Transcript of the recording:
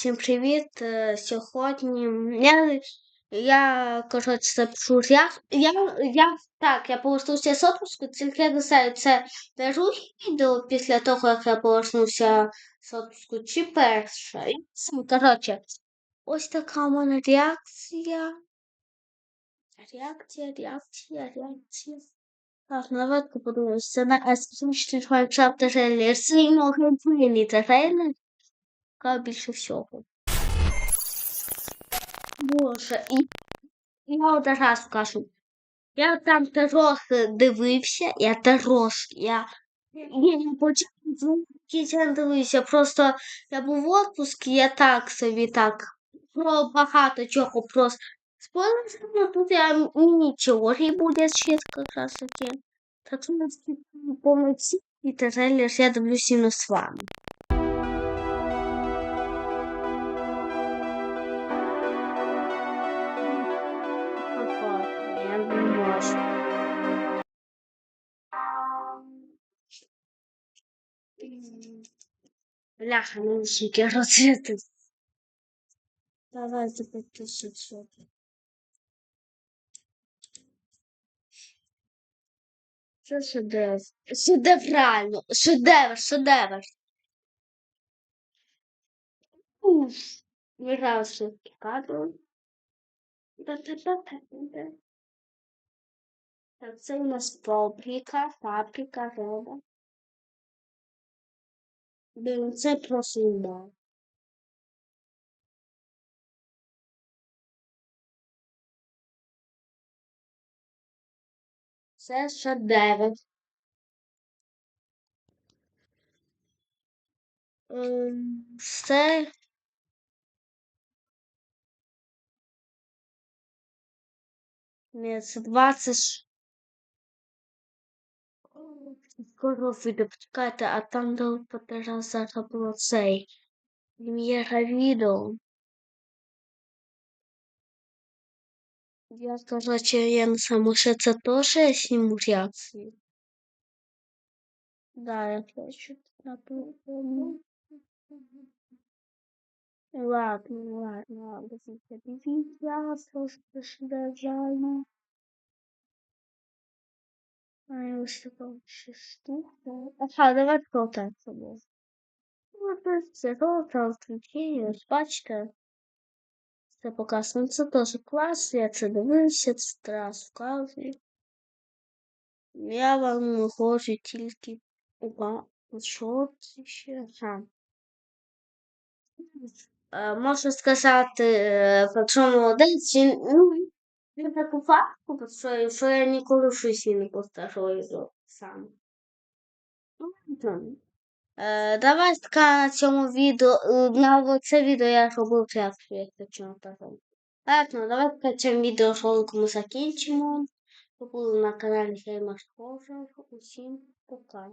Всім привіт! Е, Сьогодні я, я коротше, запишу реакцію. Я, я, так, я повернувся з отпуску, тільки я не знаю, це друге відео після того, як я повернувся з отпуску, чи перше. Коротше, ось така в мене реакція. Реакція, реакція, реакція. Так, давайте подивимось. Це на ескусичний Minecraft трейлер. Сильно геймплейний трейлер. Яка більше всього. Боже, я одразу скажу. Я там трохи дивився, я трошки, я, я не почав не дивився, просто я був в отпуску, я так собі так про багато чого просто спойлер, тут я мені теорії буде ще якраз таке. Так що повноцінний трейлер я дивлюся з вами. Бляха, ну скільки розсвіти. Давайте підписуйся. Це шедевр. Шедеврально. Шедевр, шедевр. Уф. Виграв швидкий кадр. Та-та-та-та-та. Так, це у нас фабрика, фабрика, роба. Блін, це імба. Це шедевр. Ем, Це Ні, це 20. Скоро вийде, почекайте, а там до потера зараз було цей. Прем'єра відео. Я, короче, я не знаю, може це теж я сніму реакцію? Да, я хочу. Ладно, ладно, ладно. Я просто шедеврально. А я ось така ще штука. Ага, давайте колтати собою. Ну, це рота, включення, бачите. Це показано. Це теж клас, я це дивився, це раз вказую. Я вам хочу тільки Опа, що це ще? Ага. Можу сказати, е, що молодець, він, ну, він таку факту, що, я ніколи житті не постараю сам. Ну. Е, Давай така на цьому відео, е, на це відео я робив реакцію, як кажу. Так, ну давай така цьому відео ролику ми закінчимо. Ви були на каналі Хеймаш Геймер Усім пока.